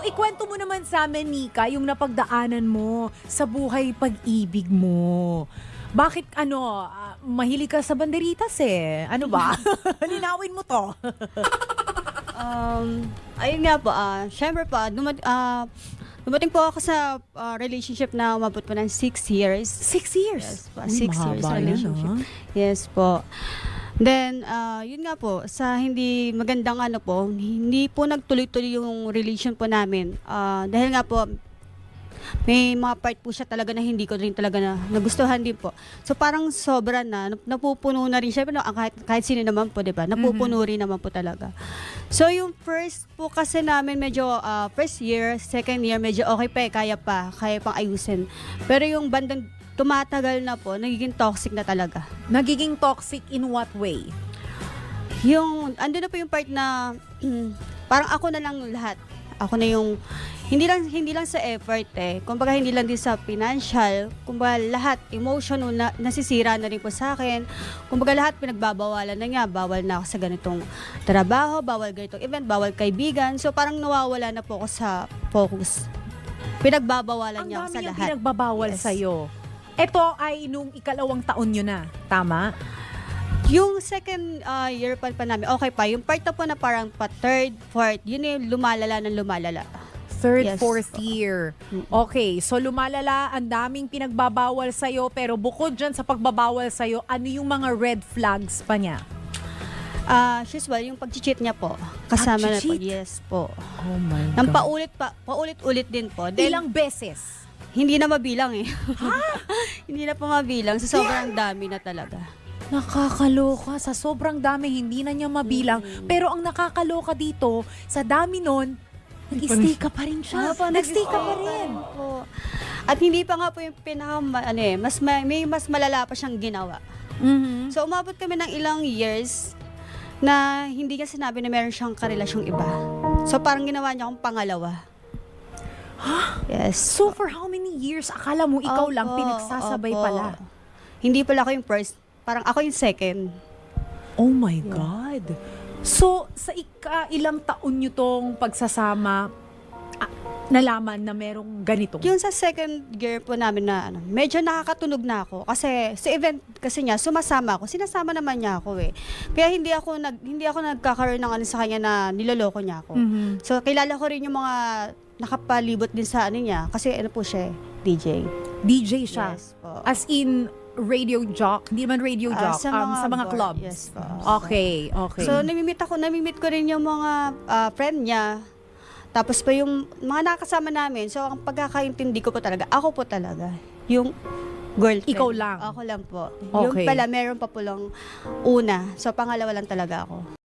Ikwento mo naman sa amin, Nika, yung napagdaanan mo sa buhay pag-ibig mo. Bakit ano, ah, mahilig ka sa banderitas eh? Ano ba? Linawin mo to. Um, ayun nga po, ah, syempre po, dumat, ah, dumating po ako sa ah, relationship na umabot po ng six years. Six years. Yes po, Uy, six years mahaba yan, relationship. ah. Yes po. Then, ah, yun nga po, sa hindi magandang ano po, hindi po nagtuloy-tuloy yung relation po namin. Ah, dahil nga po, may mga part po siya talaga na hindi ko rin talaga na nagustuhan din po. So parang sobra na, nap- napupuno na rin siya. Pero ah, kahit, kahit sino naman po, di ba? Napupuno rin naman po talaga. So yung first po kasi namin medyo ah, first year, second year, medyo okay pa eh, kaya pa, kaya pang ayusin. Pero yung bandang tumatagal na po, nagiging toxic na talaga. Nagiging toxic in what way? Yung, ando na po yung part na, parang ako na lang lahat. Ako na yung, hindi lang hindi lang sa effort eh. Kumbaga hindi lang din sa financial, kumbaga lahat emotional na nasisira na rin po sa akin. Kumbaga lahat pinagbabawalan na nga, bawal na ako sa ganitong trabaho, bawal ganitong event, bawal kaibigan. So parang nawawala na po ako sa focus. Pinagbabawalan Ang niya ako dami sa niyang lahat. pinagbabawal Yes. sa'yo. Ito ay nung ikalawang taon nyo na. Tama? Yung second uh, year pa, pa namin, okay pa. Yung part na po na parang pa third, fourth, yun yung lumalala ng lumalala. Third, Yes. fourth year. Okay, so lumalala, ang daming pinagbabawal sa'yo, pero bukod dyan sa pagbabawal sa'yo, ano yung mga red flags pa niya? Ah, uh, usual, yung pag-cheat niya po. Kasama na po. Yes po. Oh my Nang paulit pa, paulit-ulit din po. Then, Ilang beses? hindi na mabilang eh. hindi na po mabilang. Sa sobrang dami na talaga. Nakakaloka. Sa sobrang dami, hindi na niya mabilang. Mm. Pero ang nakakaloka dito, sa dami nun, nag-stay ka pa rin siya. Opo, Nag-stay ka pa rin. po. At hindi pa nga po yung pinaka, ano eh, mas, ma- may mas malala pa siyang ginawa. Mhm. So umabot kami ng ilang years na hindi niya sinabi na meron siyang karelasyong iba. So parang ginawa niya akong pangalawa. Yes. So for how many years, akala mo ikaw lang Opo, pinagsasabay opo. pala? Hindi pala ako yung first. Parang ako yung second. Oh my God. So, sa ika ilang taon nyo tong pagsasama, ah, nalaman na merong ganito? Yung sa second year po namin na ano, medyo nakakatunog na ako kasi sa event kasi niya sumasama ako. Sinasama naman niya ako eh. Kaya hindi ako nag hindi ako nagkakaroon ng ano sa kanya na niloloko niya ako. Mhm. So kilala ko rin yung mga nakapalibot din sa ano niya kasi ano po siya, eh, DJ. DJ siya. Yes po. As in, radio jock? Hindi man radio Ah, jock. um, sa mga bar- clubs. Yes po. Okay, okay. So, namimit ako, namimit ko rin yung mga ah, friend niya. Tapos pa yung mga nakasama namin. So, ang pagkakaintindi ko po talaga, ako po talaga. Yung girlfriend. Ikaw lang? Ako lang po. Yung Okay. pala, meron pa po lang una. So, pangalawa lang talaga ako.